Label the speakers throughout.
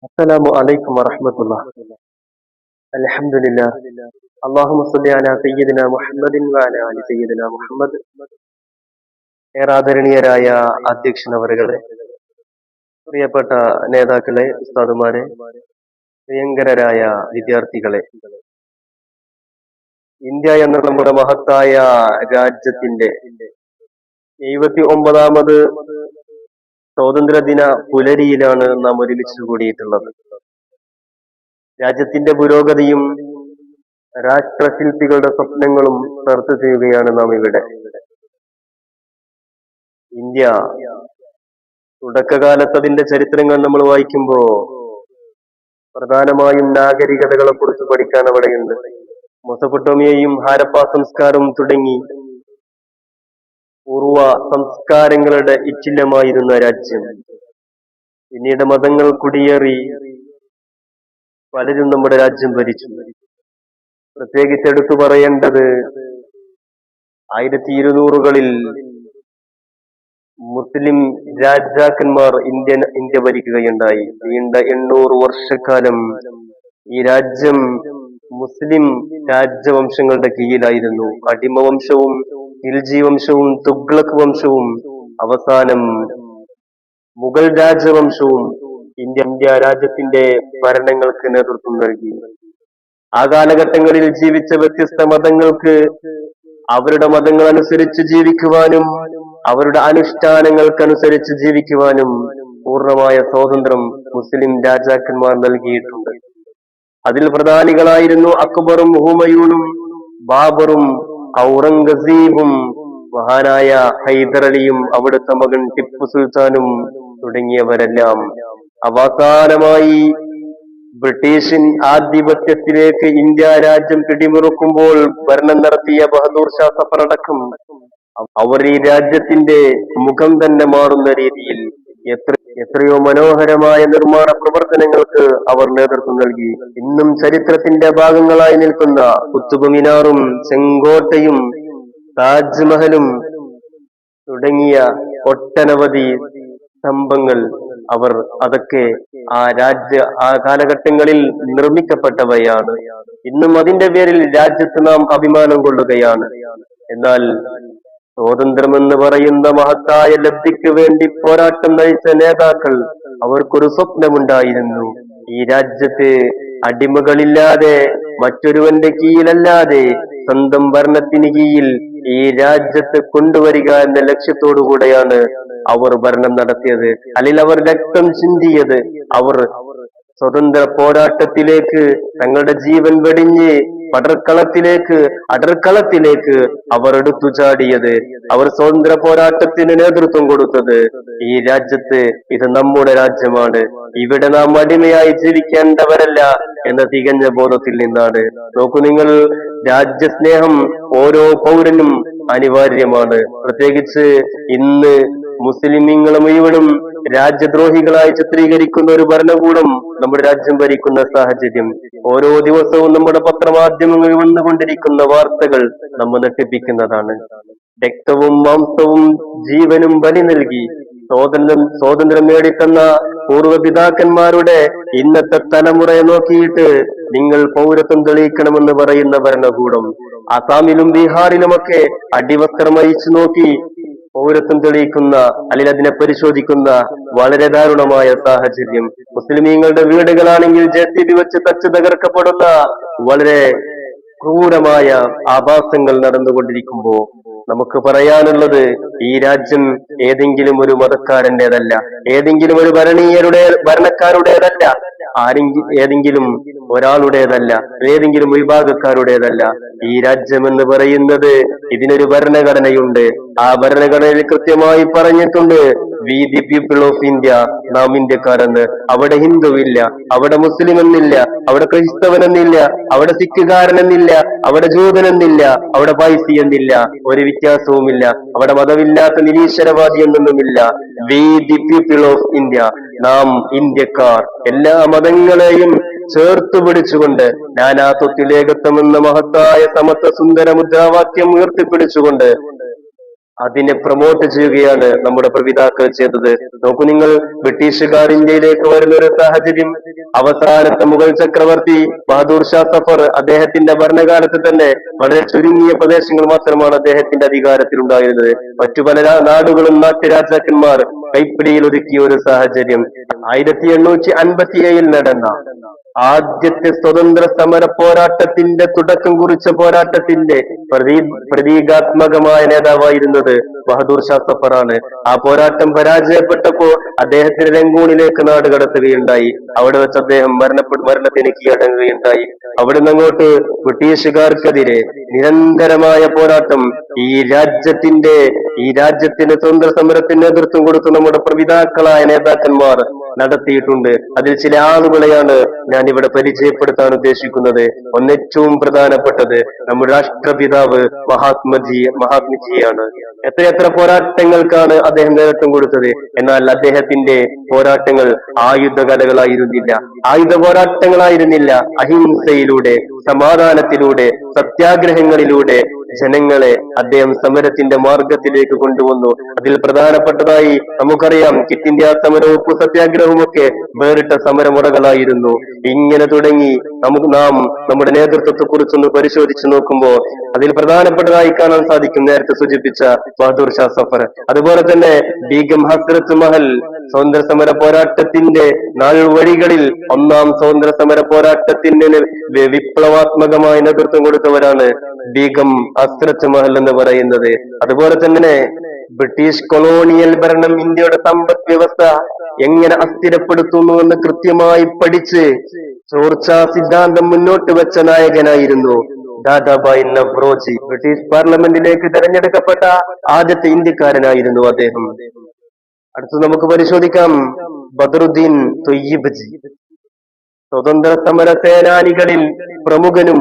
Speaker 1: السلام عليكم ورحمة الله الحمد لله اللهم صل على سيدنا محمد وعلى آل سيدنا محمد ഏറാദരണീയരായ അധ്യക്ഷനവറുകളെ പ്രിയപ്പെട്ട നേതാക്കളെ ഉസ്താദുമാരെ പ്രിയങ്കരരായ വിദ്യാർത്ഥികളെ ഇന്ത്യ എന്ന നമ്മുടെ മഹത്തായ രാജ്യത്തിന്റെ എഴുപത്തി ഒമ്പതാമത് സ്വാതന്ത്ര്യദിന പുലരിയിലാണ് നാം ഒരുമിച്ച് കൂടിയിട്ടുള്ളത്. രാജ്യത്തിന്റെ പുരോഗതിയും രാഷ്ട്രശില്പികളുടെ സ്വപ്നങ്ങളും ചർച്ച ചെയ്യുകയാണ് നാം ഇവിടെ. ഇന്ത്യ തുടക്കകാലത്ത് അതിന്റെ ചരിത്രങ്ങൾ നമ്മൾ വായിക്കുമ്പോ പ്രധാനമായും നാഗരികതകളെ കുറിച്ച് പഠിക്കാൻ അവിടെയുണ്ട് മൊസപ്പൊട്ടോമിയയും ഹാരപ്പ സംസ്കാരവും തുടങ്ങി പൂർവ സംസ്കാരങ്ങളുടെ ഇച്ഛിലമായിരുന്ന രാജ്യം. പിന്നീട് മതങ്ങൾ കുടിയേറി പലരും നമ്മുടെ രാജ്യം ഭരിച്ചു. പ്രത്യേകിച്ച് എടുത്തു പറയേണ്ടത് ആയിരത്തി ഇരുന്നൂറുകളിൽ മുസ്ലിം രാജാക്കന്മാർ ഇന്ത്യ ഇന്ത്യ ഭരിക്കുകയുണ്ടായി. നീണ്ട എണ്ണൂറ് വർഷക്കാലം ഈ രാജ്യം മുസ്ലിം രാജവംശങ്ങളുടെ കീഴിലായിരുന്നു. അടിമവംശവും ഖിൽജി വംശവും തുഗ്ലക് വംശവും അവസാനം മുഗൾ രാജവംശവും ഇന്ത്യ ഇന്ത്യ രാജ്യത്തിന്റെ ഭരണങ്ങൾക്ക് നേതൃത്വം നൽകി. ആ കാലഘട്ടങ്ങളിൽ ജീവിച്ച വ്യത്യസ്ത മതങ്ങൾക്ക് അവരുടെ മതങ്ങൾ അനുസരിച്ച് ജീവിക്കുവാനും അവരുടെ അനുഷ്ഠാനങ്ങൾക്കനുസരിച്ച് ജീവിക്കുവാനും പൂർണമായ സ്വാതന്ത്ര്യം മുസ്ലിം രാജാക്കന്മാർ നൽകിയിട്ടുണ്ട്. അതിൽ പ്രധാനികളായിരുന്നു അക്ബറും ഹുമയൂണും ബാബറും ഔറംഗസീബും മഹാനായ ഹൈദറലിയും അവിടുത്തെ മകൻ ടിപ്പു സുൽത്താനും തുടങ്ങിയവരെല്ലാം. അവസാനമായി ബ്രിട്ടീഷിൻ ആധിപത്യത്തിലേക്ക് ഇന്ത്യ രാജ്യം പിടിമുറുക്കുമ്പോൾ ഭരണം നടത്തിയ ബഹദൂർ ഷാ സഫറടക്കം അവർ ഈ രാജ്യത്തിന്റെ മുഖം തന്നെ മാറുന്ന രീതിയിൽ എത്ര എത്രയോ മനോഹരമായ നിർമ്മാണ പ്രവർത്തനങ്ങൾക്ക് അവർ നേതൃത്വം നൽകി. ഇന്നും ചരിത്രത്തിന്റെ ഭാഗങ്ങളായി നിൽക്കുന്ന കുത്തുബ് മിനാറും ചെങ്കോട്ടയും താജ്മഹലും തുടങ്ങിയ ഒട്ടനവധി സ്തംഭങ്ങൾ അവർ അതൊക്കെ ആ രാജ്യ ആ കാലഘട്ടങ്ങളിൽ നിർമ്മിക്കപ്പെട്ടവയാണ്. ഇന്നും അതിന്റെ പേരിൽ രാജ്യത്ത് നാം അഭിമാനം കൊള്ളുകയാണ്. എന്നാൽ സ്വാതന്ത്ര്യമെന്ന് പറയുന്ന മഹത്തായ ലബ്ധിക്ക് വേണ്ടി പോരാട്ടം നയിച്ച നേതാക്കൾ അവർക്കൊരു സ്വപ്നമുണ്ടായിരുന്നു. ഈ രാജ്യത്ത് അടിമകളില്ലാതെ മറ്റൊരുവന്റെ കീഴിലല്ലാതെ സ്വന്തം ഭരണത്തിന് കീഴിൽ ഈ രാജ്യത്ത് കൊണ്ടുവരിക എന്ന ലക്ഷ്യത്തോടു കൂടെയാണ് അവർ ഭരണം നടത്തിയത്. അല്ലെങ്കിൽ അവർ രക്തം ചിന്തിയത്. അവർ സ്വതന്ത്ര പോരാട്ടത്തിലേക്ക് തങ്ങളുടെ ജീവൻ വെടിഞ്ഞ് പടർക്കളത്തിലേക്ക് അടർക്കളത്തിലേക്ക് അവർ എടുത്തു ചാടിയത്. അവർ സ്വതന്ത്ര പോരാട്ടത്തിന് നേതൃത്വം കൊടുത്തത്. ഈ രാജ്യത്ത് ഇത് നമ്മുടെ രാജ്യമാണ്. ഇവിടെ നാം അടിമയായി ജീവിക്കേണ്ടവരല്ല എന്ന തികഞ്ഞ ബോധത്തിൽ നിന്നാണ്. നോക്കൂ നിങ്ങൾ രാജ്യസ്നേഹം ഓരോ പൗരനും അനിവാര്യമാണ്. പ്രത്യേകിച്ച് ഇന്ന് മുസ്ലിമീങ്ങൾ മുഴുവനും രാജ്യദ്രോഹികളായി ചിത്രീകരിക്കുന്ന ഒരു ഭരണകൂടം നമ്മുടെ രാജ്യം ഭരിക്കുന്ന സാഹചര്യം. ഓരോ ദിവസവും നമ്മുടെ പത്രമാധ്യമങ്ങളിൽ വന്നുകൊണ്ടിരിക്കുന്ന വാർത്തകൾ നമ്മെ നട്ടിപ്പിക്കുന്നതാണ് രക്തവും മാംസവും ജീവനും ബലി നൽകി സ്വാതന്ത്ര്യം സ്വാതന്ത്ര്യം നേടിത്തന്ന പൂർവപിതാക്കന്മാരുടെ ഇന്നത്തെ തലമുറയെ നോക്കിയിട്ട് നിങ്ങൾ പൗരത്വം തെളിയിക്കണമെന്ന് പറയുന്ന ഭരണകൂടം. അസാമിലും ബീഹാറിലുമൊക്കെ അടിവസ്ത്രം അയച്ചു നോക്കി പൗരത്വം തെളിയിക്കുന്ന അല്ലെങ്കിൽ അതിനെ പരിശോധിക്കുന്ന വളരെ ദാരുണമായ സാഹചര്യം. മുസ്ലിമീങ്ങളുടെ വീടുകളാണെങ്കിൽ ജെ വെച്ച് തച്ച് തകർക്കപ്പെടുന്ന വളരെ ക്രൂരമായ ആഭാസങ്ങൾ നടന്നുകൊണ്ടിരിക്കുമ്പോ നമുക്ക് പറയാനുള്ളത് ഈ രാജ്യം ഏതെങ്കിലും ഒരു മതക്കാരന്റേതല്ല ഏതെങ്കിലും ഒരു ഭരണീയരുടെ ഭരണക്കാരുടേതല്ല. ആരെങ്കിലും ഏതെങ്കിലും ഒരാളുടേതല്ല ഏതെങ്കിലും വിഭാഗക്കാരുടേതല്ല ഈ രാജ്യം എന്ന് പറയുന്നത് ഇതിനൊരു ഭരണഘടനയുണ്ട്. ആ ഭരണഘടനയിൽ കൃത്യമായി പറഞ്ഞിട്ടുണ്ട് we the people of India നാം ഇന്ത്യക്കാരെന്ന്. അവിടെ ഹിന്ദു ഇല്ല അവിടെ മുസ്ലിം എന്നില്ല അവിടെ ക്രൈസ്തവനെന്നില്ല അവിടെ സിഖുകാരൻ എന്നില്ല അവിടെ ജൂതൻ എന്നില്ല അവിടെ പൈസി എന്നില്ല. ഒരു വ്യത്യാസവുമില്ല. അവിടെ മതമില്ലാത്ത നിരീശ്വരവാദി എന്നൊന്നുമില്ല. We the people of India നാം ഇന്ത്യക്കാർ എല്ലാ മതങ്ങളെയും ചേർത്ത് പിടിച്ചുകൊണ്ട് നാനാത്വത്തിലേകത്വം എന്ന മഹത്തായ സമത്വ സുന്ദര മുദ്രാവാക്യം ഉയർത്തിപ്പിടിച്ചുകൊണ്ട് അതിനെ പ്രൊമോട്ട് ചെയ്യുകയാണ് നമ്മുടെ പ്രപിതാക്കൾ ചെയ്തത്. നോക്കൂ നിങ്ങൾ ബ്രിട്ടീഷുകാർ ഇന്ത്യയിലേക്ക് വരുന്ന ഒരു സാഹചര്യം. അവസാനത്തെ മുഗൾ ചക്രവർത്തി ബഹദൂർ ഷാ സഫർ അദ്ദേഹത്തിന്റെ ഭരണകാലത്ത് തന്നെ വളരെ ചുരുങ്ങിയ പ്രദേശങ്ങൾ മാത്രമാണ് അദ്ദേഹത്തിന്റെ അധികാരത്തിൽ ഉണ്ടായിരുന്നത് മറ്റു പല നാടുകളും നാട്ടുരാജാക്കന്മാർ കൈപ്പിടിയിൽ ഒതുക്കിയ ഒരു സാഹചര്യം. ആയിരത്തി എണ്ണൂറ്റി അൻപത്തി ഏഴിൽ നടന്ന ആദ്യത്തെ സ്വതന്ത്ര സമര പോരാട്ടത്തിന്റെ തുടക്കം കുറിച്ച പോരാട്ടത്തിന്റെ പ്രതീ പ്രതീകാത്മകമായ നേതാവായിരുന്നത് ബഹദൂർ ഷാ സഫറാണ് ആ പോരാട്ടം പരാജയപ്പെട്ടപ്പോ അദ്ദേഹത്തിന് രംഗൂണിലേക്ക് നാട് കടത്തുകയുണ്ടായി. അവിടെ വെച്ച് അദ്ദേഹം മരണപ്പെട്ട മരണത്തിന് കീഴടങ്ങുകയുണ്ടായി. അവിടുന്ന് അങ്ങോട്ട് ബ്രിട്ടീഷുകാർക്കെതിരെ നിരന്തരമായ പോരാട്ടം ഈ രാജ്യത്തിന്റെ ഈ രാജ്യത്തിന്റെ സ്വന്തം സമരത്തിന് നേതൃത്വം കൊടുത്ത നമ്മുടെ പ്രപിതാക്കളായ നേതാക്കന്മാർ നടത്തിയിട്ടുണ്ട്. അതിൽ ചില ആളുകളെയാണ് ഞാൻ ഇവിടെ പരിചയപ്പെടുത്താൻ ഉദ്ദേശിക്കുന്നത്. ഒന്നേറ്റവും പ്രധാനപ്പെട്ടത് നമ്മുടെ രാഷ്ട്രപിതാവ് മഹാത്മജി മഹാത്മജിയാണ്. എത്രയെത്ര പോരാട്ടങ്ങൾക്കാണ് അദ്ദേഹം നേതൃത്വം കൊടുത്തത്. എന്നാൽ അദ്ദേഹത്തിന്റെ പോരാട്ടങ്ങൾ ആയുധ കലകളായിരുന്നില്ല ആയുധ പോരാട്ടങ്ങളായിരുന്നില്ല. അഹിംസയിലൂടെ സമാധാനത്തിലൂടെ സത്യാഗ്രഹങ്ങളിലൂടെ ജനങ്ങളെ അദ്ദേഹം സമരത്തിന്റെ മാർഗത്തിലേക്ക് കൊണ്ടുവന്നു. അതിൽ പ്രധാനപ്പെട്ടതായി നമുക്കറിയാം കിറ്റ് ഇന്ത്യ സമരവും ഉപ്പു സത്യാഗ്രഹവും ഒക്കെ വേറിട്ട സമരമുറകളായിരുന്നു. ഇങ്ങനെ തുടങ്ങി നമുക്ക് നാം നമ്മുടെ നേതൃത്വത്തെ കുറിച്ചൊന്ന് പരിശോധിച്ചു നോക്കുമ്പോൾ അതിൽ പ്രധാനപ്പെട്ടതായി കാണാൻ സാധിക്കും നേരത്തെ സൂചിപ്പിച്ച ബഹദൂർ ഷാ സഫർ. അതുപോലെ തന്നെ ബീഗം ഹസ്രത്ത് മഹൽ സ്വാതന്ത്ര്യ സമര പോരാട്ടത്തിന്റെ നാൾ വഴികളിൽ ഒന്നാം സ്വാതന്ത്ര്യ സമര പോരാട്ടത്തിന് വിപ്ലവാത്മകമായ നേതൃത്വം കൊടുത്തവരാണ് ബീഗം ഹസ്രത്ത് മഹൽ എന്ന് പറയുന്നത്. അതുപോലെ തന്നെ ബ്രിട്ടീഷ് കൊളോണിയൽ ഭരണം ഇന്ത്യയുടെ സമ്പദ് വ്യവസ്ഥ എങ്ങനെ അസ്ഥിരപ്പെടുത്തുന്നു എന്ന് കൃത്യമായി പഠിച്ച് ചോർച്ചാ സിദ്ധാന്തം മുന്നോട്ട് വെച്ച നായകനായിരുന്നു ദാദാബായ് നവ്രോജി ബ്രിട്ടീഷ് പാർലമെന്റിലേക്ക് തെരഞ്ഞെടുക്കപ്പെട്ട ആദ്യത്തെ ഇന്ത്യക്കാരനായിരുന്നു അദ്ദേഹം. അടുത്ത് നമുക്ക് പരിശോധിക്കാം. ബദറുദ്ദീൻ തൊയ്യിബ്ജി. സ്വതന്ത്ര സമര സേനാനികളിൽ പ്രമുഖനും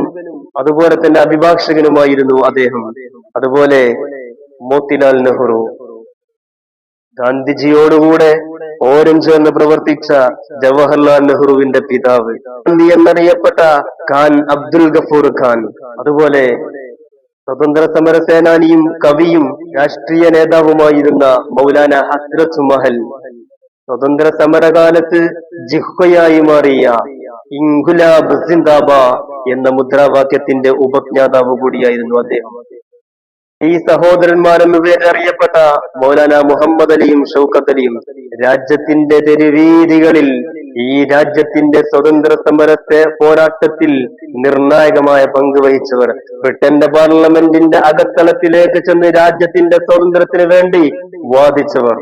Speaker 1: അതുപോലെ തന്നെ അഭിഭാഷകനുമായിരുന്നു അദ്ദേഹം. അതുപോലെ മോത്തിലാൽ നെഹ്റു. ഗാന്ധിജിയോടുകൂടെ ഓരഞ്ച് എന്ന് പ്രവർത്തിച്ച ജവഹർലാൽ നെഹ്റുവിന്റെ പിതാവ്. എന്നറിയപ്പെട്ട ഖാൻ അബ്ദുൽ ഗഫൂർ ഖാൻ. അതുപോലെ സ്വതന്ത്ര സമര സേനാനിയും കവിയും രാഷ്ട്രീയ നേതാവുമായിരുന്ന മൗലാന ഹസ്രത്ത് മഹൽ സ്വതന്ത്ര സമരകാലത്ത് ജിഹ്വയായി മാറിയ ഇൻഗുലാബ് സിന്ദാബ എന്ന മുദ്രാവാക്യത്തിന്റെ ഉപജ്ഞാതാവ് കൂടിയായിരുന്നു അദ്ദേഹം. ഈ സഹോദരന്മാരും ഇവരറിയപ്പെട്ട മൗലാന മുഹമ്മദ് അലിയും ഷൗക്കത്ത് അലിയും രാജ്യത്തിന്റെ തെരുവീതികളിൽ ഈ രാജ്യത്തിന്റെ സ്വതന്ത്ര സമരത്തെ പോരാട്ടത്തിൽ നിർണായകമായ പങ്ക് വഹിച്ചവർ ബ്രിട്ടന്റെ പാർലമെന്റിന്റെ അകത്തളത്തിലേക്ക് ചെന്ന് രാജ്യത്തിന്റെ സ്വാതന്ത്ര്യത്തിന് വേണ്ടി വാദിച്ചവർ.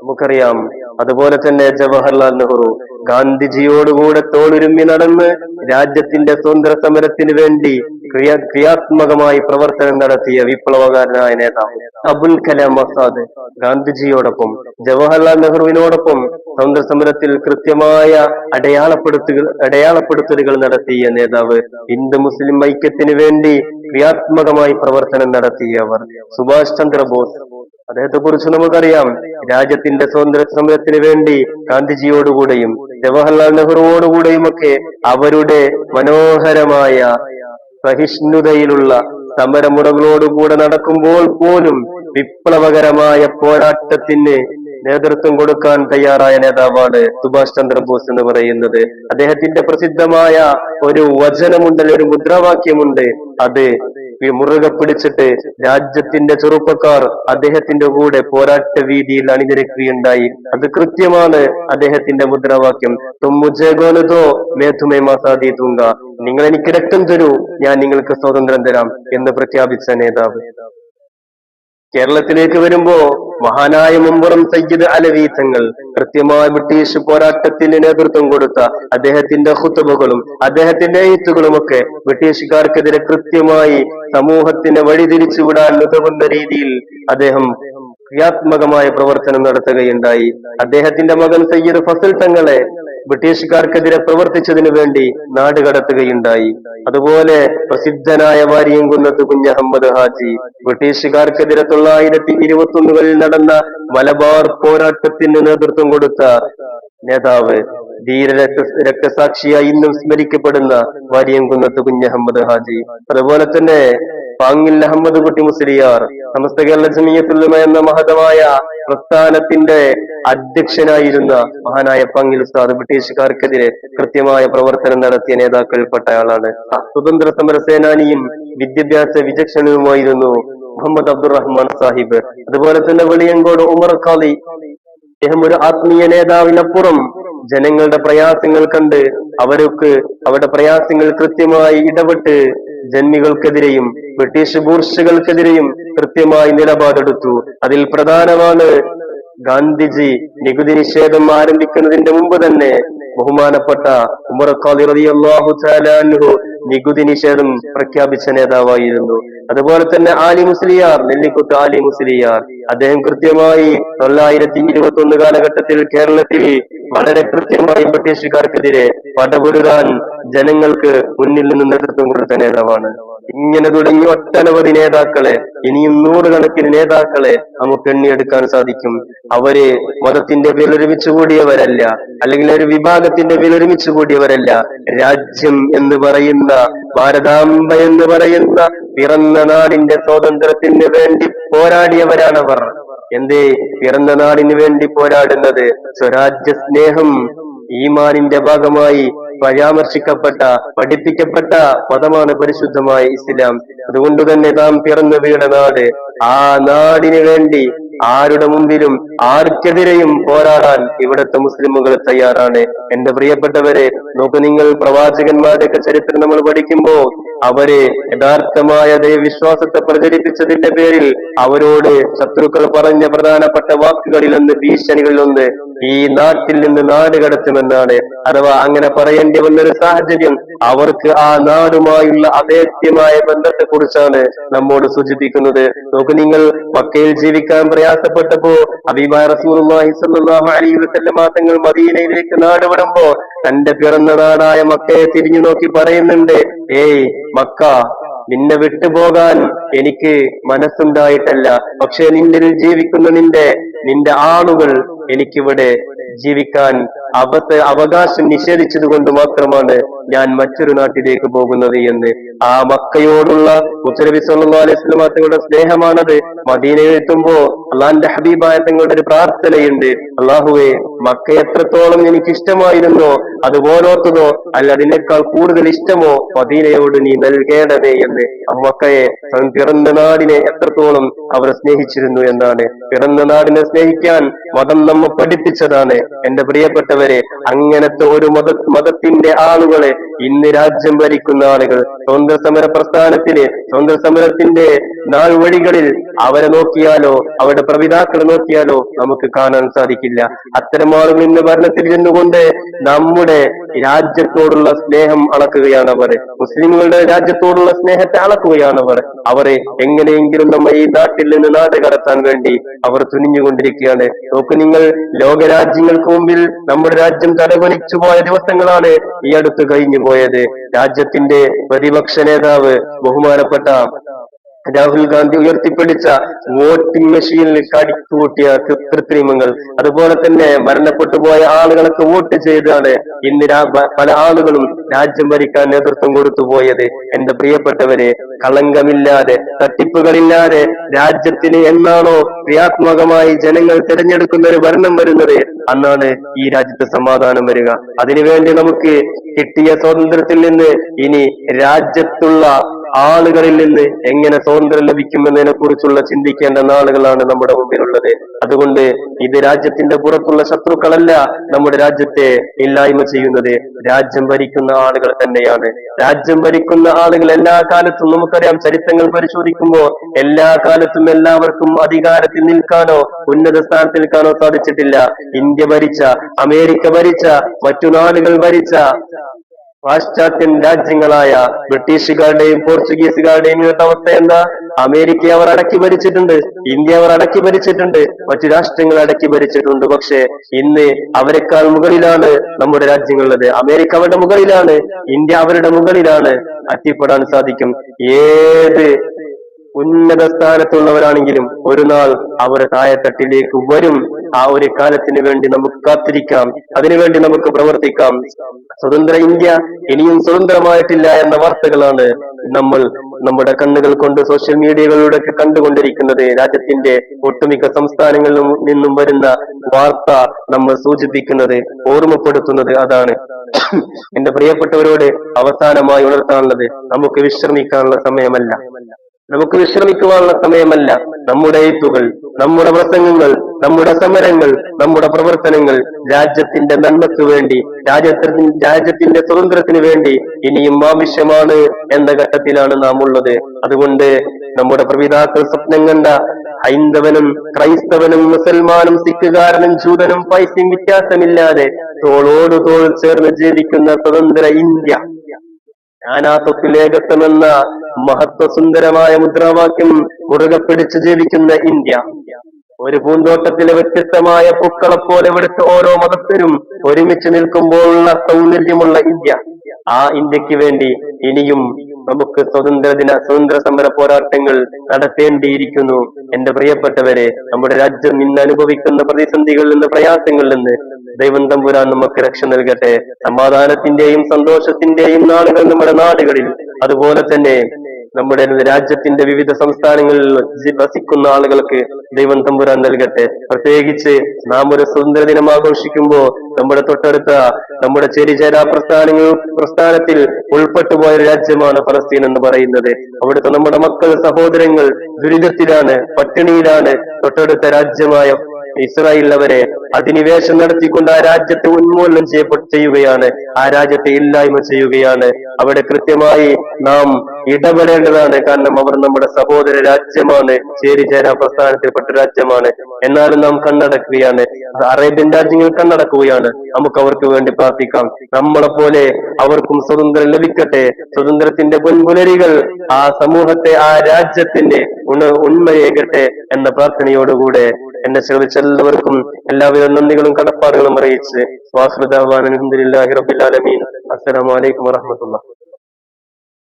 Speaker 1: നമുക്കറിയാം. അതുപോലെ തന്നെ ജവഹർലാൽ നെഹ്റു ഗാന്ധിജിയോടുകൂടെ തോളുരുമ്മി നടന്ന് രാജ്യത്തിന്റെ സ്വതന്ത്ര സമരത്തിന് വേണ്ടി ക്രിയാ ക്രിയാത്മകമായി പ്രവർത്തനം നടത്തിയ വിപ്ലവകാരനായ നേതാവ് അബുൽ കലാം ആസാദ് ഗാന്ധിജിയോടൊപ്പം ജവഹർലാൽ നെഹ്റുവിനോടൊപ്പം സ്വതന്ത്ര സമരത്തിൽ കൃത്യമായ അടയാളപ്പെടുത്തുക അടയാളപ്പെടുത്തലുകൾ നടത്തിയ നേതാവ് ഹിന്ദു മുസ്ലിം ഐക്യത്തിന് വേണ്ടി ക്രിയാത്മകമായി പ്രവർത്തനം നടത്തിയവർ സുഭാഷ് ചന്ദ്രബോസ് അദ്ദേഹത്തെ കുറിച്ച് നമുക്കറിയാം. രാജ്യത്തിന്റെ സ്വാതന്ത്ര്യ സമരത്തിന് വേണ്ടി ഗാന്ധിജിയോടുകൂടെയും ജവഹർലാൽ നെഹ്റുവോടുകൂടെയും ഒക്കെ അവരുടെ മനോഹരമായ സഹിഷ്ണുതയിലുള്ള സമരമുറകളോടുകൂടെ നടക്കുമ്പോൾ പോലും വിപ്ലവകരമായ പോരാട്ടത്തിന് നേതൃത്വം കൊടുക്കാൻ തയ്യാറായ നേതാവാണ് സുഭാഷ് ചന്ദ്രബോസ് എന്ന് പറയുന്നത്. അദ്ദേഹത്തിന്റെ പ്രസിദ്ധമായ ഒരു വചനമുണ്ട് ഒരു മുദ്രാവാക്യമുണ്ട്. അത് മുറുകെ പിടിച്ചിട്ട് രാജ്യത്തിന്റെ ചെറുപ്പക്കാർ അദ്ദേഹത്തിന്റെ കൂടെ പോരാട്ട വീതിയിൽ അണിനിരക്കുകയുണ്ടായി. അത് കൃത്യമാണ് അദ്ദേഹത്തിന്റെ മുദ്രാവാക്യം. തുമ്മുജേഗോനതോ മേധുമേ മാസാദി തുങ്ക. നിങ്ങൾ എനിക്ക് രക്തം തരൂ. ഞാൻ നിങ്ങൾക്ക് സ്വാതന്ത്ര്യം തരാം എന്ന് പ്രഖ്യാപിച്ച നേതാവ്. കേരളത്തിലേക്ക് വരുമ്പോ മഹാനായ മുമ്പുറം സയ്യിദ് അലവി തങ്ങൾ കൃത്യമായ ബ്രിട്ടീഷ് പോരാട്ടത്തിന് നേതൃത്വം കൊടുത്ത അദ്ദേഹത്തിന്റെ ഹുത്തുബുകളും അദ്ദേഹത്തിന്റെ എഴുത്തുകളും ഒക്കെ ബ്രിട്ടീഷുകാർക്കെതിരെ കൃത്യമായി സമൂഹത്തിന്റെ വഴിതിരിച്ചു വിടാൻ ഉതകുന്ന രീതിയിൽ അദ്ദേഹം ക്രിയാത്മകമായ പ്രവർത്തനം നടത്തുകയുണ്ടായി. അദ്ദേഹത്തിന്റെ മകൻ സയ്യിദ് ഫസൽ തങ്ങളെ ബ്രിട്ടീഷുകാർക്കെതിരെ പ്രവർത്തിച്ചതിനു വേണ്ടി നാടുകടത്തുകയുണ്ടായി അതുപോലെ പ്രസിദ്ധനായ വാരിയംകുന്നത്ത് കുഞ്ഞഹമ്മദ് ഹാജി ബ്രിട്ടീഷുകാർക്കെതിരെ തൊള്ളായിരത്തി ഇരുപത്തി ഒന്നുകളിൽ നടന്ന മലബാർ പോരാട്ടത്തിന് നേതൃത്വം കൊടുത്ത നേതാവ് ധീര രക്തസാക്ഷിയായി ഇന്നും സ്മരിക്കപ്പെടുന്ന വാരിയംകുന്നത്ത് കുഞ്ഞഹമ്മദ് ഹാജി. അതുപോലെ തന്നെ പാങ്ങിൽ അഹമ്മദ് കുട്ടി മുസ്ലിയാർ സമസ്ത കേരള ജമീയത്തുല്ലമ എന്ന മഹതമായ പ്രസ്ഥാനത്തിന്റെ അധ്യക്ഷനായിരുന്ന മഹാനായ പങ്കിൽ ഉസ്താദ് ബ്രിട്ടീഷുകാർക്കെതിരെ കൃത്യമായ പ്രവർത്തനം നടത്തിയ നേതാക്കളിൽപ്പെട്ട ആളാണ്. സ്വതന്ത്ര സമര സേനാനിയും വിദ്യാഭ്യാസ വിചക്ഷണനുമായിരുന്നു മുഹമ്മദ് അബ്ദുറഹ്മാൻ സാഹിബ്. അതുപോലെ തന്നെ വെളിയങ്കോട് ഉമർ ഖാലി. അദ്ദേഹം ഒരു ആത്മീയ നേതാവിനപ്പുറം ജനങ്ങളുടെ പ്രയാസങ്ങൾ കണ്ട് അവർക്ക് അവരുടെ പ്രയാസങ്ങൾ കൃത്യമായി ഇടപെട്ട് ജന്മികൾക്കെതിരെയും ബ്രിട്ടീഷ് ബൂർഷകൾക്കെതിരെയും കൃത്യമായി നിലപാടെടുത്തു. അതിൽ പ്രധാനമാണ് ഗാന്ധിജി നികുതി നിഷേധം ആരംഭിക്കുന്നതിന്റെ മുമ്പ് തന്നെ ബഹുമാനപ്പെട്ട ഉമർ തആല അൻഹു നികുതി നിഷേധം പ്രഖ്യാപിച്ച നേതാവായിരുന്നു. അതുപോലെ തന്നെ ആലി മുസ്ലിയാർ നെല്ലിക്കുത്ത് ആലി മുസ്ലിയാർ. അദ്ദേഹം കൃത്യമായി തൊള്ളായിരത്തി ഇരുപത്തി ഒന്ന് കാലഘട്ടത്തിൽ കേരളത്തിൽ വളരെ കൃത്യമായി ബ്രിട്ടീഷുകാർക്കെതിരെ പടപൊരുതാൻ ജനങ്ങൾക്ക് മുന്നിൽ നിന്ന് നേതൃത്വം കൊടുത്ത നേതാവാണ്. ഇങ്ങനെ തുടങ്ങി ഒട്ടനവധി നേതാക്കളെ ഇനിയും നൂറുകണക്കിന് നേതാക്കളെ നമുക്ക് എണ്ണിയെടുക്കാൻ സാധിക്കും. അവർ മതത്തിന്റെ പേരിൽ ഒരുമിച്ച് കൂടിയവരല്ല അല്ലെങ്കിൽ ഒരു വിഭാഗത്തിന്റെ പേരിൽ ഒരുമിച്ച് കൂടിയവരല്ല. രാജ്യം എന്ന് പറയുന്ന ഭാരതാംബ എന്ന് പറയുന്ന പിറന്ന നാടിന്റെ സ്വാതന്ത്ര്യത്തിന് വേണ്ടി പോരാടിയവരാണവർ എന്തേ പിറന്ന നാടിന് വേണ്ടി പോരാടുന്നത് സ്വരാജ്യ സ്നേഹം ഈമാനിന്റെ ഭാഗമായി പരാമർശിക്കപ്പെട്ട പഠിപ്പിക്കപ്പെട്ട പദമാണ് പരിശുദ്ധമായ ഇസ്ലാം. അതുകൊണ്ട് തന്നെ നാം പിറന്നു വീണ നാട് ആ നാടിനു വേണ്ടി ആരുടെ മുമ്പിലും ആർക്കെതിരെയും പോരാടാൻ ഇവിടുത്തെ മുസ്ലിമുകൾ തയ്യാറാണ്. എന്റെ പ്രിയപ്പെട്ടവരെ നോക്ക് നിങ്ങൾ പ്രവാചകന്മാരുടെയൊക്കെ ചരിത്രം നമ്മൾ പഠിക്കുമ്പോ അവരെ യഥാർത്ഥമായ ദൈവവിശ്വാസത്തെ പ്രചരിപ്പിച്ചതിന്റെ പേരിൽ അവരോട് ശത്രുക്കൾ പറഞ്ഞ പ്രധാനപ്പെട്ട വാക്കുകളിലൊന്ന് ഭീഷണികളിലൊന്ന് ഈ നാട്ടിൽ നിന്ന് നാട് കടത്തുമെന്നാണ്. അഥവാ അങ്ങനെ പറയേണ്ടി വന്നൊരു സാഹചര്യം അവർക്ക് ആ നാടുമായുള്ള അഭേദ്യമായ ബന്ധത്തെ കുറിച്ചാണ് നമ്മോട് സൂചിപ്പിക്കുന്നത്. നോക്കൂ നിങ്ങൾ മക്കയിൽ ജീവിക്കാൻ പ്രയാസപ്പെട്ടപ്പോ തങ്ങൾ മദീനയിലേക്ക് നാട് വിടുമ്പോ തന്റെ പിറന്ന നാടായ മക്കയെ തിരിഞ്ഞു നോക്കി പറയുന്നുണ്ട് ഏയ് മക്ക നിന്നെ വിട്ടുപോകാൻ എനിക്ക് മനസ്സുണ്ടായിട്ടല്ല. പക്ഷെ നിന്റെ ജീവിക്കുന്ന നിന്റെ നിന്റെ ആളുകൾ എനിക്കിവിടെ ജീവിക്കാൻ അവത്തെ അവകാശം നിഷേധിച്ചത് കൊണ്ട് മാത്രമാണ് ഞാൻ മറ്റൊരു നാട്ടിലേക്ക് പോകുന്നത് എന്ന് ആ മക്കയോടുള്ള മുത്തനബി സല്ലാ അലൈഹി തങ്ങളുടെ സ്നേഹമാണത്. മദീനയിൽ എത്തുമ്പോ അള്ളാന്റെ ഹബീബായ തങ്ങളുടെ ഒരു പ്രാർത്ഥനയുണ്ട്. അള്ളാഹുവെ മക്ക എത്രത്തോളം എനിക്ക് ഇഷ്ടമായിരുന്നോ അതുപോലോത്തതോ അല്ല അതിനേക്കാൾ കൂടുതൽ ഇഷ്ടമോ മദീനയോട് നീ നൽകേണ്ടതേ എന്ന്. മക്കയെ പിറന്ന നാടിനെ എത്രത്തോളം അവർ സ്നേഹിച്ചിരുന്നു എന്നാണ്. പിറന്ന നാടിനെ സ്നേഹിക്കാൻ മതം നമ്മെ പഠിപ്പിച്ചതാണ്. എന്റെ പ്രിയപ്പെട്ടവരെ അങ്ങനത്തെ ഒരു മത മതത്തിന്റെ ആളുകളെ ഇന്ന് രാജ്യം ഭരിക്കുന്ന ആളുകൾ സ്വന്തം സമര പ്രസ്ഥാനത്തിന് സ്വന്തം സമരത്തിന്റെ നാൾ വഴികളിൽ അവരെ നോക്കിയാലോ അവരുടെ പ്രവിതാക്കൾ നോക്കിയാലോ നമുക്ക് കാണാൻ സാധിക്കില്ല. അത്തരം ആളുകൾ ഇന്ന് ഭരണത്തിൽ ഇരുന്നുകൊണ്ട് നമ്മുടെ രാജ്യത്തോടുള്ള സ്നേഹം അളക്കുകയാണ് അവർ മുസ്ലിമുകളുടെ രാജ്യത്തോടുള്ള സ്നേഹത്തെ അളക്കുകയാണ് അവർ അവരെ എങ്ങനെയെങ്കിലും നമ്മ ഈ നാട്ടിൽ നിന്ന് നാട് കടത്താൻ വേണ്ടി അവർ തുനിഞ്ഞുകൊണ്ടിരിക്കുകയാണ്. നോക്ക് നിങ്ങൾ ലോകരാജ്യങ്ങൾക്ക് മുമ്പിൽ നമ്മുടെ രാജ്യം തലവലിച്ചു പോയ ദിവസങ്ങളാണ് ഈ അടുത്ത് കഴിഞ്ഞു പോയത് രാജ്യത്തിന്റെ പ്രതിപക്ഷ നേതാവ് ബഹുമാനപ്പെട്ട രാഹുൽ ഗാന്ധി ഉയർത്തിപ്പിടിച്ച വോട്ടിംഗ് മെഷീനിൽ കടിക്കൂട്ടിയ കൃത്രിമങ്ങൾ. അതുപോലെ തന്നെ മരണപ്പെട്ടു പോയ ആളുകളൊക്കെ വോട്ട് ചെയ്താണ് ഇന്ന് പല ആളുകളും രാജ്യം ഭരിക്കാൻ നേതൃത്വം കൊടുത്തു പോയത്. എന്റെ പ്രിയപ്പെട്ടവരെ കളങ്കമില്ലാതെ തട്ടിപ്പുകളില്ലാതെ രാജ്യത്തിന് എന്നാണോ ക്രിയാത്മകമായി ജനങ്ങൾ തിരഞ്ഞെടുക്കുന്ന ഒരു ഭരണം വരുന്നത് അന്നാണ് ഈ രാജ്യത്ത് സമാധാനം വരിക. അതിനുവേണ്ടി നമുക്ക് കിട്ടിയ സ്വാതന്ത്ര്യത്തിൽ നിന്ന് ഇനി രാജ്യത്തുള്ള ആളുകളിൽ നിന്ന് എങ്ങനെ സ്വാതന്ത്ര്യം ലഭിക്കുമെന്നതിനെ കുറിച്ചുള്ള ചിന്തിക്കേണ്ട നാളുകളാണ് നമ്മുടെ മുമ്പിലുള്ളത്. അതുകൊണ്ട് ഇത് രാജ്യത്തിന്റെ പുറത്തുള്ള ശത്രുക്കളല്ല നമ്മുടെ രാജ്യത്തെ ഇല്ലായ്മ ചെയ്യുന്നത്. രാജ്യം ഭരിക്കുന്ന ആളുകൾ തന്നെയാണ്. രാജ്യം ഭരിക്കുന്ന ആളുകൾ എല്ലാ കാലത്തും നമുക്കറിയാം ചരിത്രങ്ങൾ പരിശോധിക്കുമ്പോൾ എല്ലാ കാലത്തും എല്ലാവർക്കും അധികാരത്തിൽ നിൽക്കാനോ ഉന്നത സ്ഥാനത്ത് നിൽക്കാനോ സാധിച്ചിട്ടില്ല. ഇന്ത്യ ഭരിച്ച അമേരിക്ക ഭരിച്ച മറ്റു നാടുകൾ ഭരിച്ച പാശ്ചാത്യൻ രാജ്യങ്ങളായ ബ്രിട്ടീഷുകാരുടെയും പോർച്ചുഗീസുകാരുടെയും ഇന്നത്തെ അവസ്ഥ എന്താ? അമേരിക്ക അവർ അടക്കി ഭരിച്ചിട്ടുണ്ട് ഇന്ത്യ അവർ അടക്കി ഭരിച്ചിട്ടുണ്ട് മറ്റു രാഷ്ട്രങ്ങൾ അടക്കി ഭരിച്ചിട്ടുണ്ട്. പക്ഷേ ഇന്ന് അവരെക്കാൾ മുകളിലാണ് നമ്മുടെ രാജ്യങ്ങളുള്ളത്. അമേരിക്ക അവരുടെ മുകളിലാണ് ഇന്ത്യ അവരുടെ മുകളിലാണ്. അറ്റിപ്പെടാൻ സാധിക്കും. ഏത് ഉന്നത സ്ഥാനത്തുള്ളവരാണെങ്കിലും ഒരു നാൾ അവർ താഴെത്തട്ടിലേക്ക് വരും. ആ ഒരു കാലത്തിന് വേണ്ടി നമുക്ക് കാത്തിരിക്കാം. അതിനുവേണ്ടി നമുക്ക് പ്രവർത്തിക്കാം. സ്വതന്ത്ര ഇന്ത്യ ഇനിയും സ്വതന്ത്രമായിട്ടില്ല എന്ന വാർത്തകളാണ് നമ്മൾ നമ്മുടെ കണ്ണുകൾ കൊണ്ട് സോഷ്യൽ മീഡിയകളിലൂടെ കണ്ടുകൊണ്ടിരിക്കുന്നത്. രാജ്യത്തിന്റെ ഒട്ടുമിക്ക സംസ്ഥാനങ്ങളിൽ നിന്നും വരുന്ന വാർത്ത നമ്മൾ സൂചിപ്പിക്കുന്നത് ഓർമ്മപ്പെടുത്തുന്നത് അതാണ്. എന്റെ പ്രിയപ്പെട്ടവരോട് അവസാനമായി ഉണർത്താനുള്ളത് നമുക്ക് വിശ്രമിക്കാനുള്ള സമയമല്ല. നമുക്ക് വിശ്രമിക്കുവാനുള്ള സമയമല്ല. നമ്മുടെ എഴുത്തുകൾ നമ്മുടെ പ്രസംഗങ്ങൾ നമ്മുടെ സമരങ്ങൾ നമ്മുടെ പ്രവർത്തനങ്ങൾ രാജ്യത്തിന്റെ നന്മയ്ക്ക് വേണ്ടി രാജ്യത്തിന് രാജ്യത്തിന്റെ സ്വതന്ത്രത്തിന് വേണ്ടി ഇനിയും ആവശ്യമാണ് എന്ന ഘട്ടത്തിലാണ് നാം ഉള്ളത് അതുകൊണ്ട് നമ്മുടെ പ്രപിതാക്കൾ സ്വപ്നം കണ്ട ഹൈന്ദവനും ക്രൈസ്തവനും മുസൽമാനും സിഖുകാരനും ജൂതനും പൈസയും വ്യത്യാസമില്ലാതെ തോളോട് തോൾ ചേർന്ന് ജീവിക്കുന്ന സ്വതന്ത്ര ഇന്ത്യ. ജ്ഞാനാത്വത്തിലേകത്വമെന്ന മഹത്വസുന്ദരമായ മുദ്രാവാക്യം മുറുകെ പിടിച്ച് ജീവിക്കുന്ന ഇന്ത്യ. ഒരു പൂന്തോട്ടത്തിലെ വ്യത്യസ്തമായ പൂക്കളെ പോലെ ഇവിടുത്തെ ഓരോ മതസ്ഥരും ഒരുമിച്ച് നിൽക്കുമ്പോഴുള്ള സൗന്ദര്യമുള്ള ഇന്ത്യ. ആ ഇന്ത്യയ്ക്ക് വേണ്ടി ഇനിയും നമുക്ക് സ്വതന്ത്ര ദിന സ്വതന്ത്ര സമര പോരാട്ടങ്ങൾ നടത്തേണ്ടിയിരിക്കുന്നു. എന്റെ പ്രിയപ്പെട്ടവരെ നമ്മുടെ രാജ്യം ഇന്ന് അനുഭവിക്കുന്ന പ്രതിസന്ധികളിൽ നിന്ന് പ്രയാസങ്ങളിൽ നിന്ന് ദൈവം തമ്പുരാൻ നമുക്ക് രക്ഷ നൽകട്ടെ. സമാധാനത്തിന്റെയും സന്തോഷത്തിന്റെയും നാളുകൾ നമ്മുടെ നാടുകളിൽ. അതുപോലെ തന്നെ നമ്മുടെ രാജ്യത്തിന്റെ വിവിധ സംസ്ഥാനങ്ങളിൽ വസിക്കുന്ന ആളുകൾക്ക് ദൈവം തമ്പുരാൻ നൽകട്ടെ. പ്രത്യേകിച്ച് നാം ഒരു സ്വതന്ത്ര ദിനം ആഘോഷിക്കുമ്പോൾ നമ്മുടെ തൊട്ടടുത്ത നമ്മുടെ ചെരിചേരാ പ്രസ്ഥാനങ്ങൾ പ്രസ്ഥാനത്തിൽ ഉൾപ്പെട്ടുപോയ രാജ്യമാണ് ഫലസ്തീൻ എന്ന് പറയുന്നത്. അവിടുത്തെ നമ്മുടെ മക്കൾ സഹോദരങ്ങൾ ദുരിതത്തിലാണ് പട്ടിണിയിലാണ് തൊട്ടടുത്ത രാജ്യമായ ഇസ്രായേൽ അവരെ അധിനിവേശം നടത്തിക്കൊണ്ട് ആ രാജ്യത്തെ ഉന്മൂലനം ചെയ്യപ്പെട്ട് ചെയ്യുകയാണ്. ആ രാജ്യത്തെ ഇല്ലായ്മ ചെയ്യുകയാണ്. അവിടെ കൃത്യമായി നാം ഇടപെടേണ്ടതാണ്. കാരണം അവർ നമ്മുടെ സഹോദര രാജ്യമാണ്. ചേരി ചേരിചേരാ പ്രസ്ഥാനത്തിൽപ്പെട്ട രാജ്യമാണ്. എന്നാലും നാം കണ്ണടക്കുകയാണ്. അറേബ്യൻ രാജ്യങ്ങൾ കണ്ണടക്കുകയാണ്. നമുക്ക് അവർക്ക് വേണ്ടി പ്രാർത്ഥിക്കാം. നമ്മളെ പോലെ അവർക്കും സ്വതന്ത്രം ലഭിക്കട്ടെ. സ്വതന്ത്രത്തിന്റെ പൊൻപുലരികൾ ആ സമൂഹത്തെ ആ രാജ്യത്തിന്റെ ഉണ ഉണ്മയേകട്ടെ എന്ന പ്രാർത്ഥനയോടുകൂടെ എന്നെ ശ്രമിച്ച എല്ലാവർക്കും എല്ലാവിധ നന്ദികളും കടപ്പാടുകളും അറിയിച്ച്. വാസുദാവാൻ അലഹദില്ലാഹി റബ്ബിൽ ആലമീൻ. അസ്സലാമു അലൈക്കും വറഹ്മത്തുള്ളാഹി.